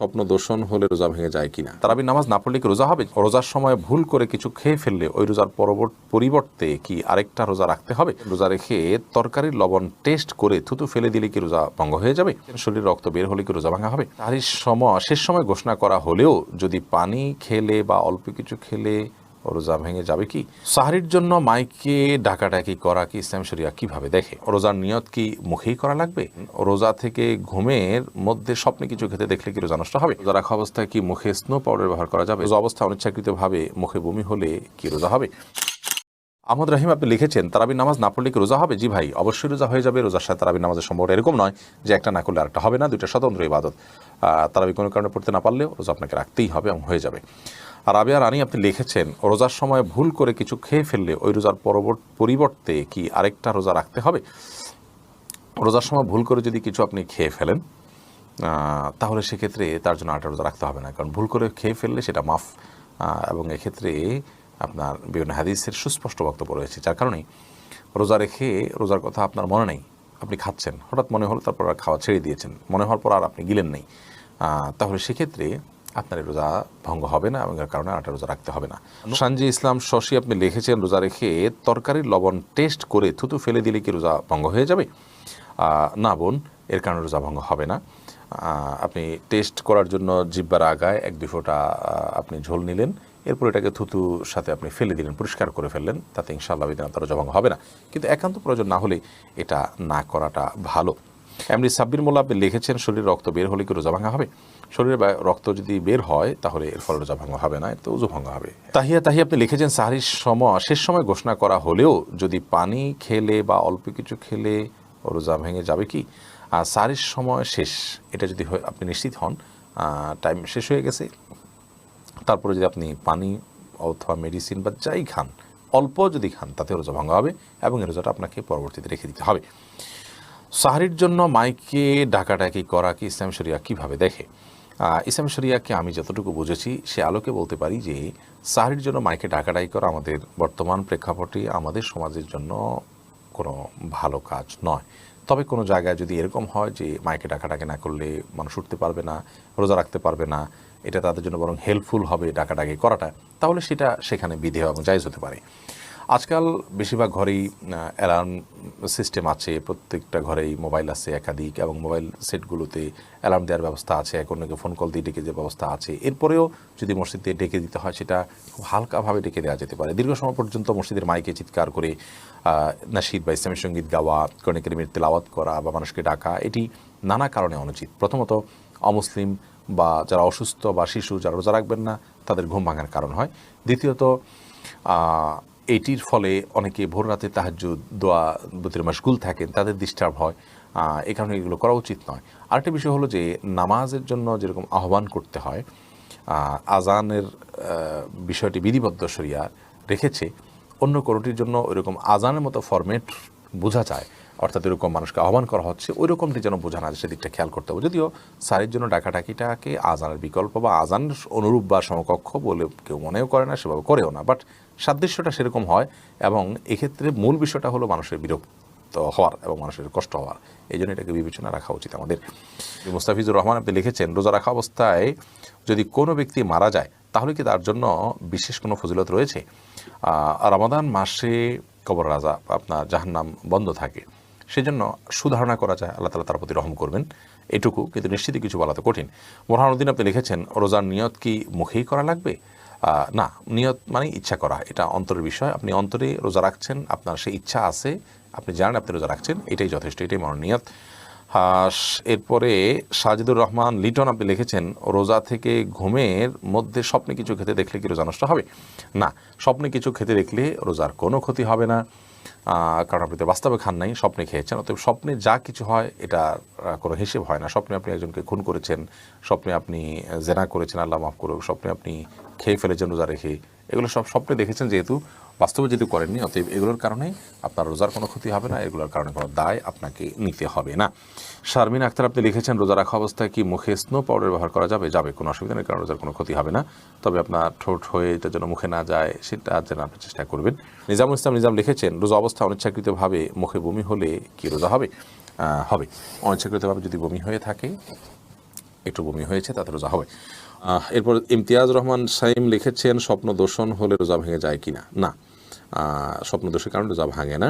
স্বপ্ন দর্শন হলে রোজা ভেঙে যায় কিনা? তারাবি নামাজ না পড়লে কি রোজা হবে? রোজার সময় ভুল করে কিছু খেয়ে ফেললে ওই রোজার পরবর্তী, পরিবর্তে কি আরেকটা রোজা রাখতে হবে? রোজা রেখে তরকারির লবণ টেস্ট করে থুতু ফেলে দিলে কি রোজা ভঙ্গ হয়ে যাবে? শরীর রক্ত বের হলে কি রোজা ভাঙা হবে? তারই সময়, শেষ সময় ঘোষণা করা হলেও যদি পানি খেলে বা অল্প কিছু খেলে রোজা ভেঙে যাবে কি? সাহারির জন্য মাইকে ডাকাডাকি করা কি ইসলাম শরিয়া কীভাবে দেখে? রোজার নিয়ত কি মুখেই করা লাগবে? রোজা থেকে ঘুমের মধ্যে স্বপ্নে কিছু খেতে দেখলে কি রোজা নষ্ট হবে? রোজা রাখা অবস্থায় কি মুখে স্নো পাউডার ব্যবহার করা যাবে? রোজা অবস্থা অনিচ্ছাকৃত ভাবে মুখে বমি হলে কি রোজা হবে? আহমদ রাহিম আপনি লিখেছেন তারাবি নামাজ না পড়লে কি রোজা হবে? জি ভাই, অবশ্যই রোজা হয়ে যাবে। রোজার সাথে তারাবি নামাজের সম্ভব এরকম নয় যে একটা না করলে আরেকটা হবে না, দুইটা স্বতন্ত্র ইবাদত। তারাবি কোনো কারণে পড়তে না পারলেও রোজা আপনাকে রাখতেই হবে এবং হয়ে যাবে। আর আবিয়া রানী আপনি লিখেছেন, রোজার সময় ভুল করে কিছু খেয়ে ফেললে ওই রোজার পরবর্তী কি আরেকটা রোজা রাখতে হবে? রোজার সময় ভুল করে যদি কিছু আপনি খেয়ে ফেলেন তাহলে সেক্ষেত্রে তার জন্য আটা রোজা রাখতে হবে না। কারণ ভুল করে খেয়ে ফেললে সেটা মাফ এবং এক্ষেত্রে আপনার বিভিন্ন হাদিসের সুস্পষ্ট বক্তব্য রয়েছে, যার কারণেই রোজা রেখে রোজার কথা আপনার মনে নেই, আপনি খাচ্ছেন। হঠাৎ মনে হলো তারপর আর খাওয়া ছেড়ে দিয়েছেন। মনে হওয়ার পর আর আপনি গিলেন নেই। তাহলে সেক্ষেত্রে আপনার রোজা ভঙ্গ হবে না এবং এর কারণে আটা রোজা রাখতে হবে না। সানজি ইসলাম শশী আপনি লিখেছেন, রোজা রেখে তরকারির লবণ টেস্ট করে থুতু ফেলে দিলে কি রোজা ভঙ্গ হয়ে যাবে? না বোন, এর কারণে রোজা ভঙ্গ হবে না। আপনি টেস্ট করার জন্য জিব্বার আগায় এক দুই ফোঁটা আপনি ঝোল নিলেন। এরপর এটাকে থুতুর সাথে আপনি ফেলে দিলেন, পরিষ্কার করে ফেললেন, তাতে ইনশাআল্লাহ বিদিন আপনার রোজা ভঙ্গ হবে না। কিন্তু একান্ত প্রয়োজন না হলে এটা না করাটা ভালো। এমনি সাব্বির মোল্লা আপনি লিখেছেন, শরীরে রক্ত বের হলে কি রোজা ভাঙা হবে? শরীরে রক্ত যদি বের হয়, তাহলে এর ফলে রোজা ভাঙা হবে না তো উজু ভাঙা হবে। তাহিয়া তাহিয়া আপনি লিখেছেন, সাহারির সময়, শেষ সময় ঘোষণা করা হলেও যদি পানি খেলে বা অল্প কিছু খেলে রোজা ভেঙে যাবে কি? আর সাহারির সময় শেষ, এটা যদি আপনি নিশ্চিত হন টাইম শেষ হয়ে গেছে। তারপরে যদি আপনি পানি অথবা মেডিসিন বা যাই খান, অল্প যদি খান তাতে রোজা ভাঙা হবে এবং এই রোজাটা আপনাকে পরবর্তীতে রেখে দিতে হবে। সাহারির জন্য মাইকে ডাকাডাকি করা কি, ইসলাম শরিয়া কীভাবে দেখে? ইসলাম শরিয়াকে আমি যতটুকু বুঝেছি, সে আলোকে বলতে পারি যে, সাহারির জন্য মাইকে ডাকাডাকি করা আমাদের বর্তমান প্রেক্ষাপটে আমাদের সমাজের জন্য কোনো ভালো কাজ নয়। তবে কোনো জায়গায় যদি এরকম হয় যে, মাইকে ডাকাডাকি না করলে মানুষ উঠতে পারবে না, রোজা রাখতে পারবে না এটা তাদের জন্য বরং হেল্পফুল হবে ডাকাডাকি করাটা। তাহলে সেটা সেখানে বিধেয় এবং জায়জ হতে পারে। আজকাল বেশিরভাগ ঘরেই অ্যালার্ম সিস্টেম আছে। প্রত্যেকটা ঘরেই মোবাইল আছে একাধিক এবং মোবাইল সেটগুলোতে অ্যালার্ম দেওয়ার ব্যবস্থা আছে। এক অন্যকে ফোন কল দিয়ে ডেকে দেওয়ার ব্যবস্থা আছে। এরপরেও যদি মসজিদে ডেকে দিতে হয়, সেটা খুব হালকাভাবে ডেকে দেওয়া যেতে পারে। দীর্ঘ সময় পর্যন্ত মসজিদের মাইকে চিৎকার করে নাশিদ বা ইসলামী সংগীত গাওয়া কোরআন কারিমের তেলাওয়াত করা বা মানুষকে ডাকা, এটি নানা কারণে অনুচিত। প্রথমত, অমুসলিম বা যারা অসুস্থ বা শিশু যারা রোজা রাখবেন না, তাদের ঘুম ভাঙার কারণ হয়। দ্বিতীয়ত এটির ফলে অনেকে ভোর রাতে তাহাজ্জুদ, দোয়া দুতির মাসগুল থাকেন, তাদের ডিস্টার্ব হয়। এই কারণে এগুলো করা উচিত নয়। আরেকটা বিষয় হলো যে, নামাজের জন্য যেরকম আহ্বান করতে হয় আজানের বিষয়টি বিধিবদ্ধ সরিয়া রেখেছে, অন্য কোনোটির জন্য ওইরকম আজানের মতো ফরম্যাট বোঝা যায়। অর্থাৎ এরকম মানুষকে আহ্বান করা হচ্ছে ওই রকমটি যেন বোঝা না সেদিকটা খেয়াল করতে হবে। যদিও সারের জন্য ডাকাডাকিটাকে আজানের বিকল্প বা আজান অনুরূপ বা সমকক্ষ বলে কেউ মনেও করে না, সেভাবে করেও না বাট সাদৃশ্যটা সেরকম হয় এবং এক্ষেত্রে মূল বিষয়টা হলো মানুষের বিরক্ত হওয়ার এবং মানুষের কষ্ট হওয়ার। এই জন্য এটাকে বিবেচনা রাখা উচিত আমাদের। মুস্তাফিজুর রহমান আপনি লিখেছেন, রোজা রাখা অবস্থায় যদি কোনো ব্যক্তি মারা যায়, তাহলে কি তার জন্য বিশেষ কোনো ফজিলত রয়েছে? রমাদান মাসে কবর রাজা আপনার জাহান্নাম বন্ধ থাকে। সেজন্য সুধারণা করা যায়, আল্লাহ তালা তার প্রতি রহম করবেন। এটুকু, কিন্তু নিশ্চিত কিছু বলা তো কঠিন। মোহানুদ্দিন আপনি লিখেছেন, রোজার নিয়ত কি মুখেই করা লাগবে? না, নিয়ত মানে ইচ্ছা করা। এটা অন্তরের বিষয়। আপনি অন্তরে রোজা রাখছেন, আপনার সেই ইচ্ছা আছে, আপনি জানেন আপনি রোজা রাখছেন, এটাই যথেষ্ট, এটাই মনোনিয়ত এরপরে সাজিদুর রহমান, লিটন আপনি লিখেছেন, রোজা থেকে ঘুমের মধ্যে স্বপ্নে কিছু খেতে দেখলে কি রোজা নষ্ট হবে? না, স্বপ্নে কিছু খেতে দেখলে রোজার কোনো ক্ষতি হবে না। কারণ আপনি তো বাস্তবে খান নাই, স্বপ্নে খেয়েছেন, অতএব স্বপ্নে যা কিছু হয়, এটা কোনো হিসেব হয় না। স্বপ্নে আপনি একজনকে খুন করেছেন, স্বপ্নে আপনি জেনা করেছেন, আল্লাহ মাফ করুক, স্বপ্নে আপনি খেয়ে ফেলেছেন রোজা রেখে, এগুলো সব স্বপ্নে দেখেছেন যেহেতু বাস্তবে যেহেতু করেননি, অতএব এগুলোর কারণে আপনার রোজার কোনো ক্ষতি হবে না, এগুলোর কারণে কোনো দায় আপনাকে নিতে হবে না। শারমিন আক্তার, আপনি লিখেছেন, রোজা রাখা অবস্থায় কি মুখে স্নো পাউডার ব্যবহার করা যাবে? যাবে, কোনো অসুবিধা নেই, কারণ রোজার কোনো ক্ষতি হবে না। তবে আপনার ঠোঁট হয়ে এটা যেন মুখে না যায়, সেটা যেন আপনি চেষ্টা করবেন। নিজামুল ইসলাম, নিজাম লিখেছেন, রোজা অবস্থা অনিচ্ছাকৃতভাবে মুখে বমি হলে কি রোজা হবে? হবে। অনিচ্ছাকৃতভাবে যদি বমি হয়ে থাকে, একটু বমি হয়েছে, তাতে রোজা হবে। এরপর ইমতিয়াজ রহমান সাইম লিখেছেন, স্বপ্ন দোষণ হলে রোজা ভেঙে যায় কিনা? না। আহ, স্বপ্ন দোষের কারণে রোজা ভাঙে না।